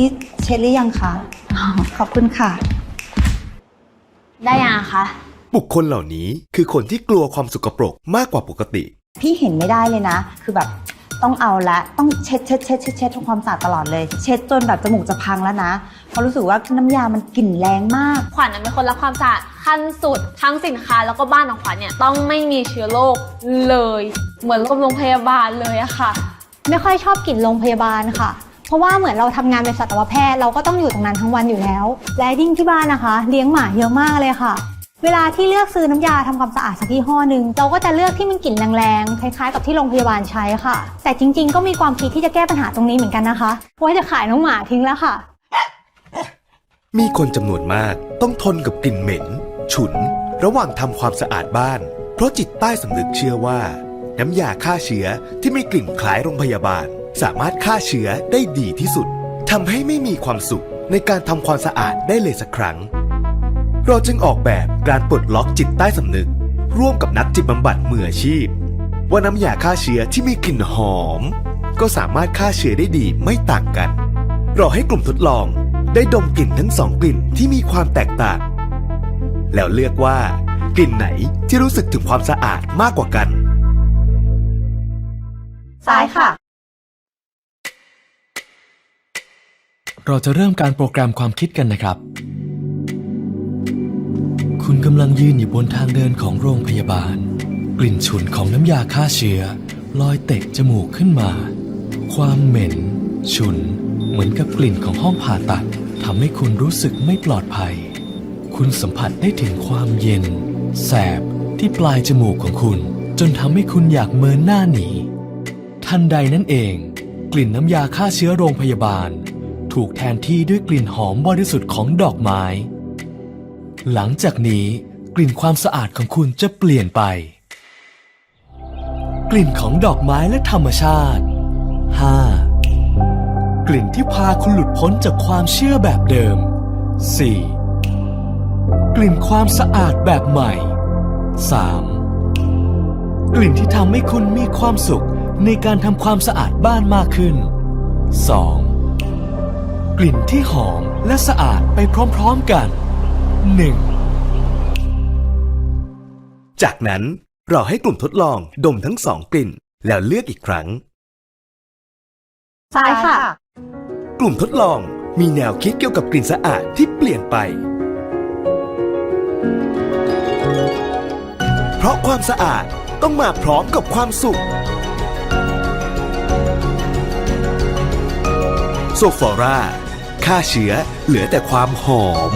นี้เช็ดหรือยังคะอ๋อขอบคุณค่ะ ได้ยังอะคะบุคคลเหล่านี้คือคนที่กลัวความสกปรกมากกว่าปกติ พี่เห็นไม่ได้เลยนะ คือแบบต้องเอาละ ต้องเช็ดเช็ดเช็ดเช็ดเช็ดทำความสะอาดตลอดเลย เช็ดจนแบบจมูกจะพังแล้วนะเพราะรู้สึกว่าน้ำยามันกลิ่นแรงมาก ขวัญน่ะเป็นคนรักความสะอาดขั้นสุดทั้งสินค้าแล้วก็บ้านของขวัญเนี่ยต้องไม่มีเชื้อโรคเลย เหมือนโรงพยาบาลเลยอะค่ะ ไม่ค่อยชอบกลิ่นโรงพยาบาลค่ะ เพราะว่าเหมือนเราทำงานเป็นสัตวแพทย์เราก็ต้องอยู่ตรงนั้นทั้งวันอยู่แล้ว และยิ่งที่บ้านนะคะ เลี้ยงหมาเยอะมากเลยค่ะ เวลาที่เลือกซื้อน้ำยาทำความสะอาดสักยี่ห้อหนึ่งเราก็จะเลือกที่มันกลิ่นแรงๆคล้ายๆกับที่โรงพยาบาลใช้ค่ะ แต่จริง ๆ ก็มีความคิดที่จะแก้ปัญหาตรงนี้เหมือนกันนะคะว่าจะขายน้องหมาทิ้งแล้วค่ะ มีคนจำนวนมากต้องทนกับกลิ่นเหม็น ฉุน ระหว่างทำความสะอาดบ้าน เพราะจิตใต้สำนึกเชื่อว่า น้ำยาฆ่าเชื้อที่มีกลิ่นคล้ายโรงพยาบาล สามารถฆ่าเชื้อได้ดีที่สุดทำให้ไม่มีความสุขในการทำความสะอาดได้เลยสักครั้ง เราจึงออกแบบการปลดล็อกจิตใต้สำนึก ร่วมกับนักจิตบำบัดมืออาชีพ ว่าน้ำยาฆ่าเชื้อที่มีกลิ่นหอม ก็สามารถฆ่าเชื้อได้ดีไม่ต่างกัน เรอให้กลุ่มทดลองได้ดมกลิ่นทั้งสองกลิ่นที่มีความแตกต่าง แล้วเลือกว่ากลิ่นไหนที่รู้สึกถึงความสะอาดมากกว่ากัน ซ้ายค่ะ เราจะเริ่มการโปรแกรมความคิดกันนะครับ คุณกำลังยืนอยู่บนทางเดินของโรงพยาบาล กลิ่นฉุนของน้ำยาฆ่าเชื้อ ลอยเตะจมูกขึ้นมา ความเหม็น ฉุน เหมือนกับกลิ่นของห้องผ่าตัดทำให้คุณรู้สึกไม่ปลอดภัย คุณสัมผัสได้ถึงความเย็น แสบที่ปลายจมูกของคุณ จนทำให้คุณอยากเมินหน้าหนี ทันใดนั่นเอง กลิ่นน้ำยาฆ่าเชื้อโรงพยาบาล ถูกแทนที่ด้วยกลิ่นหอมบริสุทธิ์ของดอกไม้ หลังจากนี้กลิ่นความสะอาดของคุณจะเปลี่ยนไป กลิ่นของดอกไม้และธรรมชาติ 5. กลิ่นที่พาคุณหลุดพ้นจากความเชื่อแบบเดิม 4. กลิ่นความสะอาดแบบใหม่ 3. กลิ่นที่ทำให้คุณมีความสุขในการทำความสะอาดบ้านมากขึ้น 2. กลิ่นที่หอมและสะอาดไปพร้อมๆกัน 1. จากนั้นเราให้กลุ่มทดลองดมทั้งสองกลิ่น แล้วเลือกอีกครั้ง ซ้ายค่ะ กลุ่มทดลองมีแนวคิดเกี่ยวกับกลิ่นสะอาดที่เปลี่ยนไป เพราะความสะอาดต้องมาพร้อมกับความสุขโซฟอร่า ฆ่าเชื้อเหลือแต่ความหอม